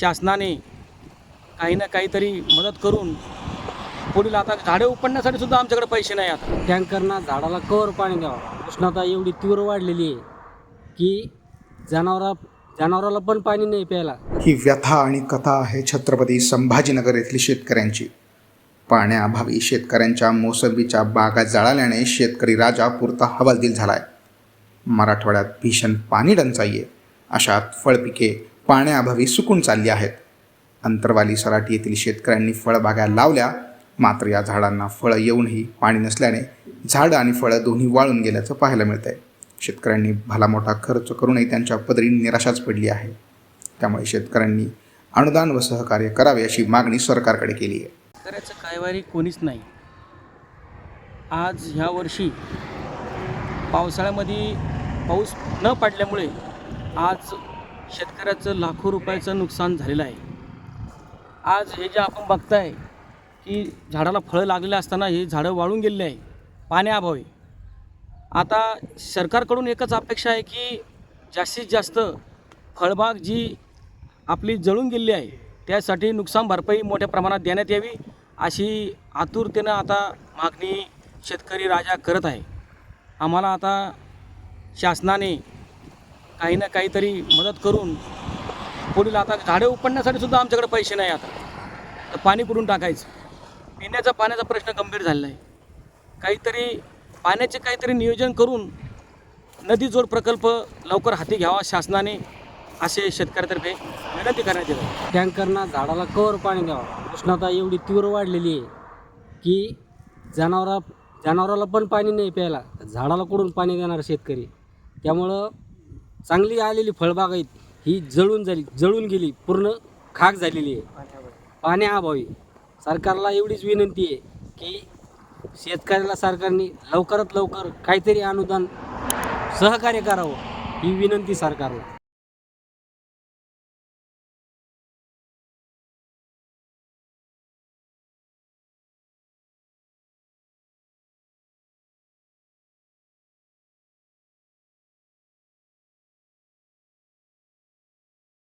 शासनाने काही ना काहीतरी मदत करून पुढील आता झाडे उपडण्यासाठी सुद्धा आमच्याकडे पैसे नाही आता. टँकरना झाडाला कवर पाणी द्यावं. उष्णता एवढी तीव्र वाढलेली आहे की जनावरा जनावराला पण पाणी नाही प्यायला. ही व्यथा आणि कथा आहे छत्रपती संभाजीनगर येथील शेतकऱ्यांची. पाण्याअभावी शेतकऱ्यांच्या मोसंबीच्या बागा जळाल्याने शेतकरी राजा पुरता हवालदिल झालाय. मराठवाड्यात भीषण पाणी टंचाई आहे. अशात फळपिके पाण्याअभावी सुकून चालली आहेत. अंतरवाली सराटी येथील शेतकऱ्यांनी फळबागा लावल्या. मात्र या झाडांना फळं येऊनही पाणी नसल्याने झाडं आणि फळं दोन्ही वाळून गेल्याचं पाहायला मिळतंय. शेतकऱ्यांनी भला मोठा खर्च करूनही त्यांच्या पदरी निराशाच पडली आहे. त्यामुळे शेतकऱ्यांनी अनुदान व सहकार्य करावे अशी मागणी सरकारकडे केली आहे. शेतकऱ्याचं कायवारी कोणीच नाही. आज ह्या वर्षी पावसाळ्यामध्ये पाऊस न पडल्यामुळे आज शेतकऱ्याचं लाखो रुपयाचं नुकसान झालेलं आहे. आज हे जे आपण बघताय की झाडाला फळं लागलेलं असताना हे झाडं वाळून गेलेले आहे पाण्याअभावी. आता सरकारकडून एकच अपेक्षा आहे की जास्तीत जास्त फळबाग जी आपली जळून गेलेली आहे त्यासाठी नुकसान भरपाई मोठ्या प्रमाणात देण्यात यावी अशी आतुरतेनं आता मागणी शेतकरी राजा करत आहे. आम्हाला आता शासनाने काही ना काहीतरी मदत करून पुढील आता झाडे उपडण्यासाठी सुद्धा आमच्याकडे पैसे नाही आता. तर पाणी कुठून टाकायचं? पिण्याचा पाण्याचा प्रश्न गंभीर झालेला आहे. काहीतरी पाण्याचे काहीतरी नियोजन करून नदी जोड प्रकल्प लवकर हाती घ्यावा शासनाने असे शेतकऱ्यातर्फे विनंती करण्यात येत. टँकरना झाडाला कवर पाणी द्यावं. उष्णता एवढी तीव्र वाढलेली आहे की जनावरा जनावराला पण पाणी नाही प्यायला. झाडाला कुठून पाणी देणार शेतकरी? त्यामुळं चांगली आलेली फळबाग आहेत ही जळून झाली जळून गेली पूर्ण खाक झालेली आहे. पाण्याअभावी सरकारला एवढीच विनंती आहे की शेतकऱ्याला सरकारने लवकरात लवकर काहीतरी अनुदान सहकार्य करावं ही विनंती सरकारला.